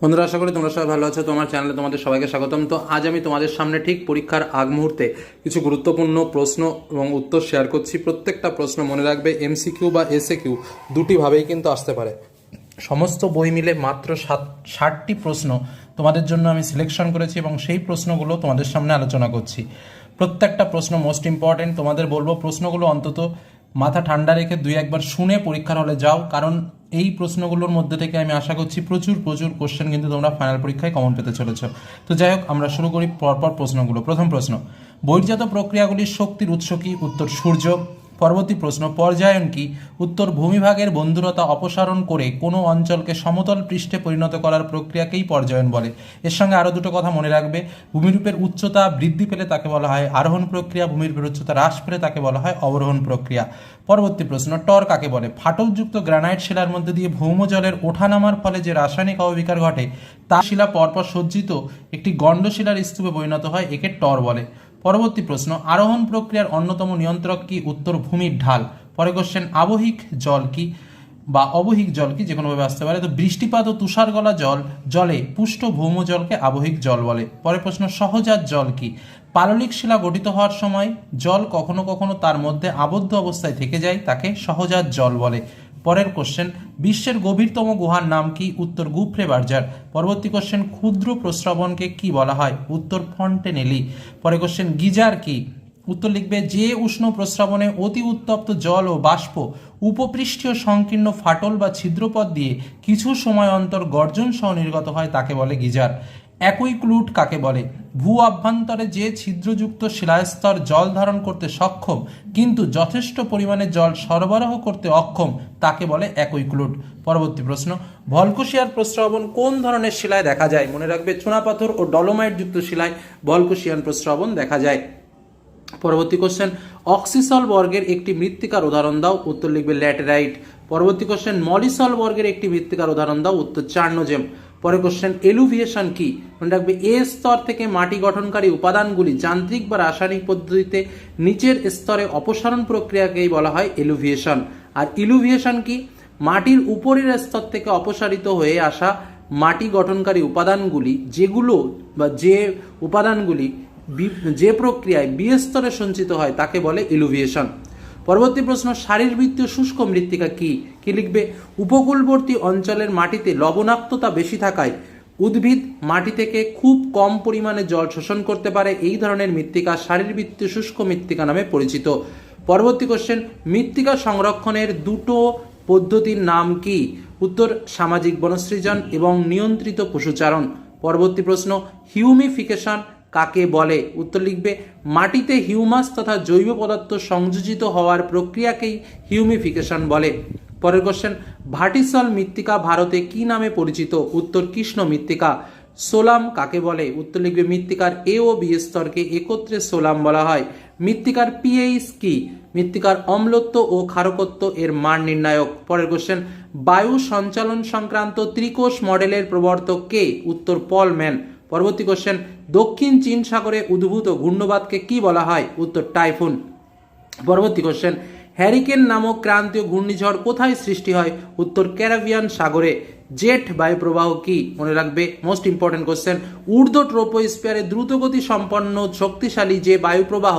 বন্ধুরা, আশা করি তোমরা সবাই ভালো আছো। তোমার চ্যানেলে তোমাদের সবাইকে স্বাগতম। তো আজ আমি তোমাদের সামনে ঠিক পরীক্ষার আগ মুহূর্তে কিছু গুরুত্বপূর্ণ প্রশ্ন এবং উত্তর শেয়ার করছি। প্রত্যেকটা প্রশ্ন মনে রাখবে এমসিকিউ বা এসএ কিউ দুটিভাবেই কিন্তু আসতে পারে। সমস্ত বই মিলে মাত্র সাত, ষাটটি প্রশ্ন তোমাদের জন্য আমি সিলেকশন করেছি এবং সেই প্রশ্নগুলো তোমাদের সামনে আলোচনা করছি। প্রত্যেকটা প্রশ্ন মোস্ট ইম্পর্টেন্ট তোমাদের বলব প্রশ্নগুলো অন্তত মাথা ঠান্ডা রেখে দুই একবার শুনে পরীক্ষার হলে যাও। কারণ এই প্রশ্নগুলোর মধ্যে থেকে আমি আশা করছি প্রচুর প্রচুর কোশ্চেন কিন্তু তোমরা ফাইনাল পরীক্ষায় কমন পেতে চলেছ। তো যাই হোক, আমরা শুরু করি পরপর প্রশ্নগুলো। প্রথম প্রশ্ন, বহির্জাত প্রক্রিয়াগুলির শক্তির উৎস কি? উত্তর সূর্য। পরবর্তী প্রশ্ন, পর্যায়ন কি? উত্তর, ভূমিভাগের বন্ধুরতা অপসারণ করে কোনো অঞ্চলকে সমতল পৃষ্ঠে পরিণত করার প্রক্রিয়াকেই পর্যায়ন বলে। এর সঙ্গে আরও দুটো কথা মনে রাখবে। ভূমিরূপের উচ্চতা বৃদ্ধি পেলে তাকে বলা হয় আরোহণ প্রক্রিয়া, ভূমিরূপের উচ্চতা হ্রাস পেলে তাকে বলা হয় অবরোহণ প্রক্রিয়া। পরবর্তী প্রশ্ন টর কাকে বলে? ফাটলযুক্ত গ্রানাইট শিলার মধ্যে দিয়ে ভৌমজলের ওঠানামার ফলে যে রাসায়নিক অবিকার ঘটে তা শিলা পরপর সজ্জিত একটি গণ্ডশিলার স্তূপে পরিণত হয়, একে টর বলে। পরবর্তী প্রশ্ন, আরোহণ প্রক্রিয়ার অন্যতম নিয়ন্ত্রক কি? উত্তর, ভূমির ঢাল। পরে কোশ্চেন আবহিক জল কি বা অবহিক জল কি? যে কোনোভাবে আসতে পারে। তো বৃষ্টিপাত ও তুষার গলা জল, জলে পুষ্ট ভৌম জলকে আবহিক জল বলে। পরে প্রশ্ন, সহজাত জল কি? পাললিক শিলা গঠিত হওয়ার সময় জল কখনো কখনো তার মধ্যে আবদ্ধ অবস্থায় থেকে যায়, তাকে সহজাত জল বলে। পরের কোশ্চেন বিশ্বের গভীরতম গুহার নাম কি? উত্তর গুফরে বার্জার। পরবর্তী কোশ্চেন ক্ষুদ্র প্রস্রবণকে কি বলা হয়? উত্তর ফন্টেনেলি। পরে কোশ্চেন গিজার কি? উত্তর লিখবে, যে উষ্ণ প্রস্রাবণে অতি উত্তপ্ত জল ও বাষ্প উপপৃষ্ঠীয় সংকীর্ণ ফাটল বা ছিদ্রপথ দিয়ে কিছু সময় অন্তর গর্জন সহ নির্গত হয়, তাকে বলে গিজার। একই ক্লুট কাকে বলে? ভূ অভ্যন্তরে যে ছিদ্রযুক্ত শিলাস্তর জল ধারণ করতে সক্ষম, কিন্তু যথেষ্ট পরিমাণে জল সরবরাহ করতে অক্ষম, তাকে বলে একই ক্লুট। পরবর্তী প্রশ্ন, ভলকোশিয়ার প্রস্রবণ কোন ধরনের শিলায় দেখা যায়? মনে রাখবে, চুনাপাথর ও ডলোমাইট যুক্ত শিলায় ভলকুশিয়ান প্রস্রবণ দেখা যায়। পরবর্তী কোশ্চেন অক্সিসল বর্গের একটি মৃত্তিকার উদাহরণ দাও, উত্তর লিখবে ল্যাটেরাইট। পরবর্তী কোশ্চেন মলিসল বর্গের একটি মৃত্তিকার উদাহরণ দাও, উত্তর চার্নোজেম। পরে কোশ্চেন এলুভিয়েশন কি? মনে রাখবে, এ স্তর থেকে মাটি গঠনকারী উপাদানগুলি যান্ত্রিক বা রাসায়নিক পদ্ধতিতে নিচের স্তরে অপসারণ প্রক্রিয়াকেই বলা হয় এলুভিয়েশন আর ইলুভিয়েশন কি? মাটির উপরের স্তর থেকে অপসারিত হয়ে আসা মাটি গঠনকারী উপাদানগুলি, যেগুলো বা যে উপাদানগুলি যে প্রক্রিয়ায় বি স্তরে সঞ্চিত হয়, তাকে বলে ইলুভিয়েশন পরবর্তী প্রশ্ন, শারীরবৃত্তীয় শুষ্ক মৃত্তিকা কি? কি লিখবে? উপকূলবর্তী অঞ্চলের মাটিতে লবণাক্ততা বেশি থাকায় উদ্ভিদ মাটি থেকে খুব কম পরিমাণে জল শোষণ করতে পারে। এই ধরনের মৃত্তিকা শারীরবৃত্তীয় শুষ্ক মৃত্তিকা নামে পরিচিত। পরবর্তী কোশ্চেন মৃত্তিকা সংরক্ষণের দুটো পদ্ধতির নাম কি? উত্তর, সামাজিক বনসৃজন এবং নিয়ন্ত্রিত পশুচারণ। পরবর্তী প্রশ্ন হিউমিফিকেশন কাকে বলে? উত্তর লিখবে, মাটিতে হিউমাস তথা জৈব পদার্থ সংযোজিত হওয়ার প্রক্রিয়াকেই হিউমিফিকেশন বলে। পরের কোশ্চেন ভাটিসল মৃত্তিকা ভারতে কি নামে পরিচিত? উত্তর, কৃষ্ণ মৃত্তিকা। সোলাম কাকে বলে? উত্তর লিখবে, মৃত্তিকার এ ও বি স্তরকে একত্রে সোলাম বলা হয়। মৃত্তিকার পিএইচ কি? মৃত্তিকার অম্লত্ব ও ক্ষারকত্ব এর মান নির্ণায়ক। পরের কোশ্চেন বায়ু সঞ্চালন সংক্রান্ত ত্রিকোষ মডেলের প্রবর্তক কে? উত্তর, পল ম্যান। পরবর্তী কোশ্চেন দক্ষিণ চীন সাগরে উদ্ভূত ঘূর্ণবাদকে কি বলা হয়? উত্তর, টাইফুন। পরবর্তী কোশ্চেন হ্যারিকেন নামক ক্রান্তীয় ঘূর্ণিঝড় কোথায় সৃষ্টি হয়? উত্তর ক্যারাবিয়ান সাগরে। জেট বায়ুপ্রবাহ কি? মনে রাখবে মোস্ট ইম্পর্টেন্ট কোশ্চেন ঊর্ধ্ব ট্রোপোস্পিয়ারে দ্রুতগতি সম্পন্ন শক্তিশালী যে বায়ুপ্রবাহ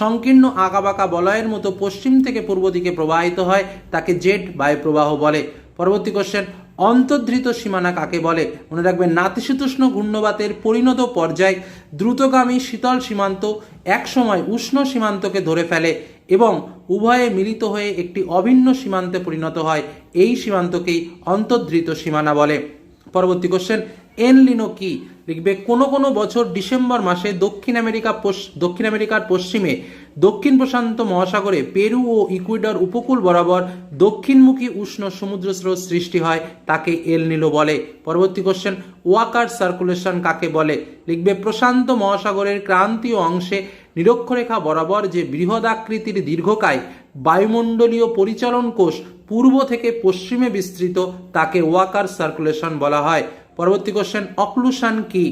সংকীর্ণ আঁকাবাঁকা বলয়ের মতো পশ্চিম থেকে পূর্ব দিকে প্রবাহিত হয়, তাকে জেট বায়ুপ্রবাহ বলে। পরবর্তী কোশ্চেন অন্তর্ধৃত সীমানা কাকে বলে? মনে রাখবেন, নাতিশীতোষ্ণ ঘূর্ণবাতের পরিণত পর্যায় দ্রুতগামী শীতল সীমান্ত একসময় উষ্ণ সীমান্তকে ধরে ফেলে এবং উভয়ে মিলিত হয়ে একটি অভিন্ন সীমান্তে পরিণত হয়। এই সীমান্তকেই অন্তর্ধৃত সীমানা বলে। পরবর্তী কোশ্চেন এনলিনো কি? লিখবে কোনো কোনো বছর ডিসেম্বর মাসে দক্ষিণ আমেরিকা দক্ষিণ আমেরিকার পশ্চিমে দক্ষিণ প্রশান্ত মহাসাগরে পেরু ও ইকুইডর উপকূল বরাবর দক্ষিণমুখী উষ্ণ সমুদ্র স্রোত সৃষ্টি হয়, তাকে এল নিলো বলে। পরবর্তী কোশ্চেন ওয়াকার সার্কুলেশন কাকে বলে? লিখবে প্রশান্ত মহাসাগরের ক্রান্তীয় অংশে নিরক্ষরেখা বরাবর যে বৃহদাকৃতির দীর্ঘকায় বায়ুমণ্ডলীয় পরিচালন কোষ পূর্ব থেকে পশ্চিমে বিস্তৃত, তাকে ওয়াকার সার্কুলেশন বলা হয়। পরবর্তী কোশ্চেন অক্লুশন কি?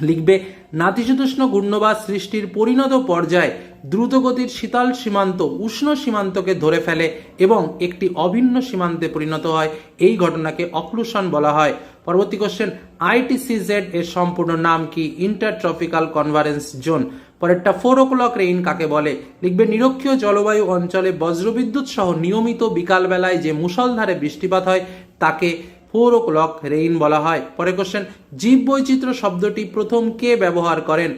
লিখবে, নাতিশীতোষ্ণ ঘূর্ণবাদ সৃষ্টির পরিণত পর্যায়ে দ্রুতগতির শীতল সীমান্ত উষ্ণ সীমান্তকে ধরে ফেলে এবং একটি অভিন্ন সীমান্তে পরিণত হয়। এই ঘটনাকে অক্লুশন বলা হয়। পরবর্তী কোশ্চেন আইটিসিজেড এর সম্পূর্ণ নাম কি? ইন্টারট্রপিক্যাল কনভারেন্স জোন পরেরটা ফোর ও ক্লক রেইন কাকে বলে? লিখবে, নিরক্ষীয় জলবায়ু অঞ্চলে বজ্রবিদ্যুৎ সহ নিয়মিত বিকালবেলায় যে মুষলধারে বৃষ্টিপাত হয়, তাকে ফোর ও ক্লক রেইন বলা হয়। পরে কোশ্চেন জীব বৈচিত্র্য শব্দটি প্রথম কে ব্যবহার করেন?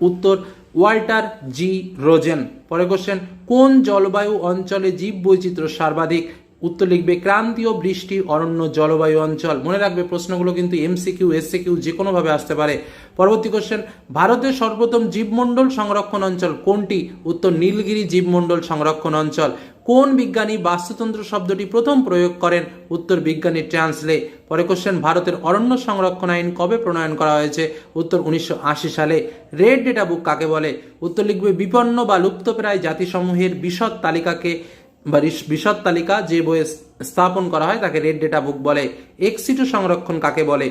উত্তর, ওয়াল্টার জি. রোজেন। পরে কোশ্চেন কোন জলবায়ু অঞ্চলে জীব বৈচিত্র্য সর্বাধিক? উত্তর লিখবে, ক্রান্তীয় বৃষ্টি অরণ্য জলবায়ু অঞ্চল। মনে রাখবে, প্রশ্নগুলো কিন্তু এমসিকিউ এসসিকিউ যে কোনোভাবে আসতে পারে। পরবর্তী কোশ্চেন ভারতের সর্বপ্রথম জীবমণ্ডল সংরক্ষণ অঞ্চল কোনটি? উত্তর, নীলগিরি জীবমণ্ডল সংরক্ষণ অঞ্চল। কোন বিজ্ঞানী বাস্তুতন্ত্র শব্দটি প্রথম প্রয়োগ করেন? উত্তর, বিজ্ঞানী ট্রান্সলে পরে কোশ্চেন ভারতের অরণ্য সংরক্ষণ আইন কবে প্রণয়ন করা হয়েছে? উত্তর, উনিশশো আশি সালে। রেড ডেটা বুক কাকে বলে? উত্তর, লিখবে, বিপন্ন বা লুপ্তপ্রায় জাতিসমূহের বিশদ তালিকাকে বা বিশদ তালিকা যে বইয়ে স্থাপন করা হয় তাকে রেড ডেটা বুক বলে। এক্সিটু সংরক্ষণ কাকে বলে?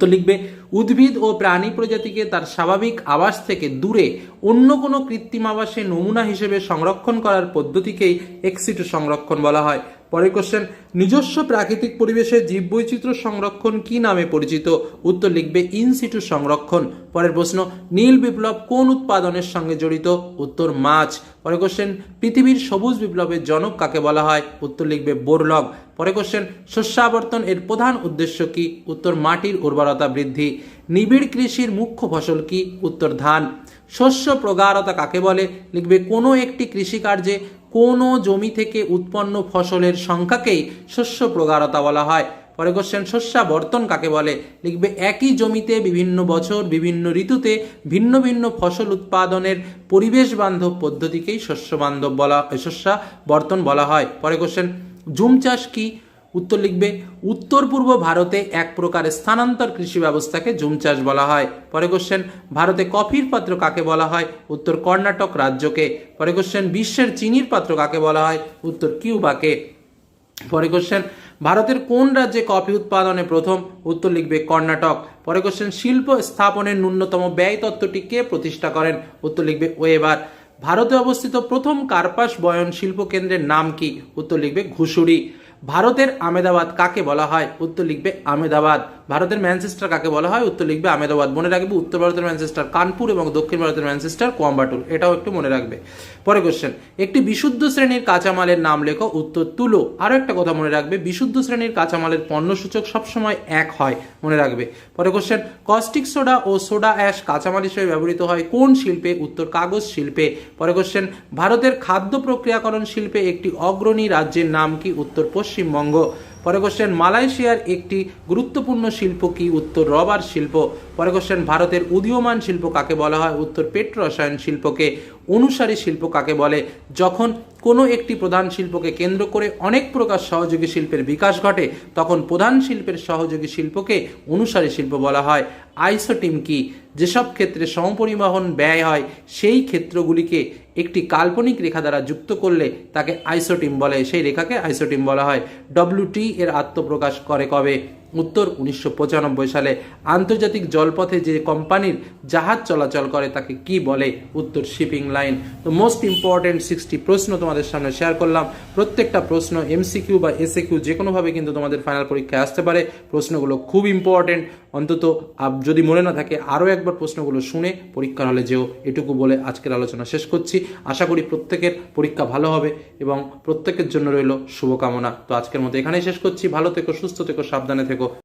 তো লিখবে, উদ্ভিদ ও প্রাণী প্রজাতিকে তার স্বাভাবিক আবাস থেকে দূরে অন্য কোনো কৃত্রিম আবাসে নমুনা হিসেবে সংরক্ষণ করার পদ্ধতিকেই এক্সিটু সংরক্ষণ বলা হয়। পরের কোশ্চেন নিজস্ব প্রাকৃতিক পরিবেশে জীববৈচিত্র্য সংরক্ষণ কি নামে পরিচিত? উত্তর লিখবে ইনসিটু সংরক্ষণ। পরের প্রশ্ন, নীল বিপ্লব কোন উৎপাদনের সঙ্গে জড়িত? উত্তর, মাছ। পরের কোশ্চেন পৃথিবীর সবুজ বিপ্লবের জনক কাকে বলা হয়? উত্তর লিখবে, বোরলগ। পরে কোশ্চেন শস্যাবর্তন এর প্রধান উদ্দেশ্য কি? উত্তর, মাটির উর্বরতা বৃদ্ধি। নিবিড় কৃষির মুখ্য ফসল কি? উত্তর, ধান। শস্য প্রগাঢ়তা কাকে বলে? লিখবে, কোনো একটি কৃষিকার্যে কোনো জমি থেকে উৎপন্ন ফসলের সংখ্যাকেই শস্য প্রগাঢ়তা বলা হয়। পরে কোশ্চেন শস্যাবর্তন কাকে বলে? লিখবে, একই জমিতে বিভিন্ন বছর, বিভিন্ন ঋতুতে ভিন্ন ভিন্ন ফসল উৎপাদনের পরিবেশ বান্ধব পদ্ধতিকেই শস্য বান্ধব বলা শস্যাবর্তন বলা হয়। পরে কোশ্চেন জুম চাষ কি উত্তর লিখবে, উত্তর পূর্ব ভারতে এক প্রকারের স্থানান্তর কৃষি ব্যবস্থাকে জুম চাষ বলা হয়। পরে কোশ্চেন ভারতে কফির পাত্র কাকে বলা হয়? উত্তর, কর্ণাটক রাজ্যকে। পরে কোশ্চেন বিশ্বের চিনির পাত্র কাকে বলা হয়? উত্তর, কিউবাকে। পরে কোশ্চেন ভারতের কোন রাজ্যে কফি উৎপাদনে প্রথম? উত্তর লিখবে, কর্ণাটক। পরে কোশ্চেন শিল্প স্থাপনের ন্যূনতম ব্যয় তত্ত্বটি কে প্রতিষ্ঠা করেন? উত্তর লিখবে, ওয়েবার। ভারতে অবস্থিত প্রথম কার্পাস বয়ন শিল্প কেন্দ্রের নাম কি? উত্তর লিখবে, ঘুষুরি। ভারতের আমেদাবাদ কাকে বলা হয়? উত্তর লিখবে আমেদাবাদ। ভারতের ম্যানচেস্টার কাকে বলা হয়? উত্তর লিখবে আমেদাবাদ। মনে রাখবে উত্তর ভারতের ম্যানচেস্টার কানপুর এবং দক্ষিণ ভারতের ম্যানচেস্টার কোয়াম্বাটুর। এটাও একটু মনে রাখবে। পরে কোশ্চেন একটি বিশুদ্ধ শ্রেণির কাঁচামালের নাম লেখো উত্তর তুলো। আরও একটা কথা মনে রাখবে, বিশুদ্ধ শ্রেণির কাঁচামালের পণ্যসূচক সবসময় এক হয়, মনে রাখবে। পরে কোশ্চেন কস্টিক সোডা ও সোডা অ্যাশ কাঁচামাল হিসেবে ব্যবহৃত হয় কোন শিল্পে? উত্তর, কাগজ শিল্পে। পরে কোশ্চেন ভারতের খাদ্য প্রক্রিয়াকরণ শিল্পে একটি অগ্রণী রাজ্যের নাম কি? উত্তর পশ্চিমবঙ্গ। পরে কোশ্চেন মালয়েশিয়ার একটি গুরুত্বপূর্ণ শিল্প কি? উত্তর, রবার শিল্প। পরে কোশ্চেন ভারতের উদীয়মান শিল্প কাকে বলা হয়? উত্তর, পেট্রোরসায়ন শিল্পকে অনুসারী শিল্প কাকে বলে? যখন কোনো একটি প্রধান শিল্পকে কেন্দ্র করে অনেক প্রকার সহযোগী শিল্পের বিকাশ ঘটে, তখন প্রধান শিল্পের সহযোগী শিল্পকে অনুসারী শিল্প বলা হয়। আইসোটিম কি? যেসব ক্ষেত্রে সমপরিবহন ব্যয় হয়, সেই ক্ষেত্রগুলিকে একটি কাল্পনিক রেখা দ্বারা যুক্ত করলে তাকে আইসোটিম বলে। সেই রেখাকে আইসোটিম বলা হয়। ডব্লিউটি এর আত্মপ্রকাশ করে কবে? উত্তর উনিশশো পঁচানব্বই সালে আন্তর্জাতিক জলপথে যে কোম্পানির জাহাজ চলাচল করে তাকে কি বলে? উত্তর, শিপিং লাইন। তো মোস্ট ইম্পর্টেন্ট সিক্সটি প্রশ্ন তোমাদের সামনে শেয়ার করলাম। প্রত্যেকটা প্রশ্ন এমসিকিউ বা এসএ কিউ যে কোনোভাবে কিন্তু তোমাদের ফাইনাল পরীক্ষায় আসতে পারে। প্রশ্নগুলো খুব ইম্পর্টেন্ট অন্তত যদি মনে না থাকে আরও একবার প্রশ্নগুলো শুনে পরীক্ষার হলে যেও। এটুকু বলে আজকের আলোচনা শেষ করছি। আশা করি প্রত্যেকের পরীক্ষা ভালো হবে এবং প্রত্যেকের জন্য রইল শুভকামনা। তো আজকের মতো এখানেই শেষ করছি। ভালো থেকো, সুস্থ থেকো, সাবধানে থেকো।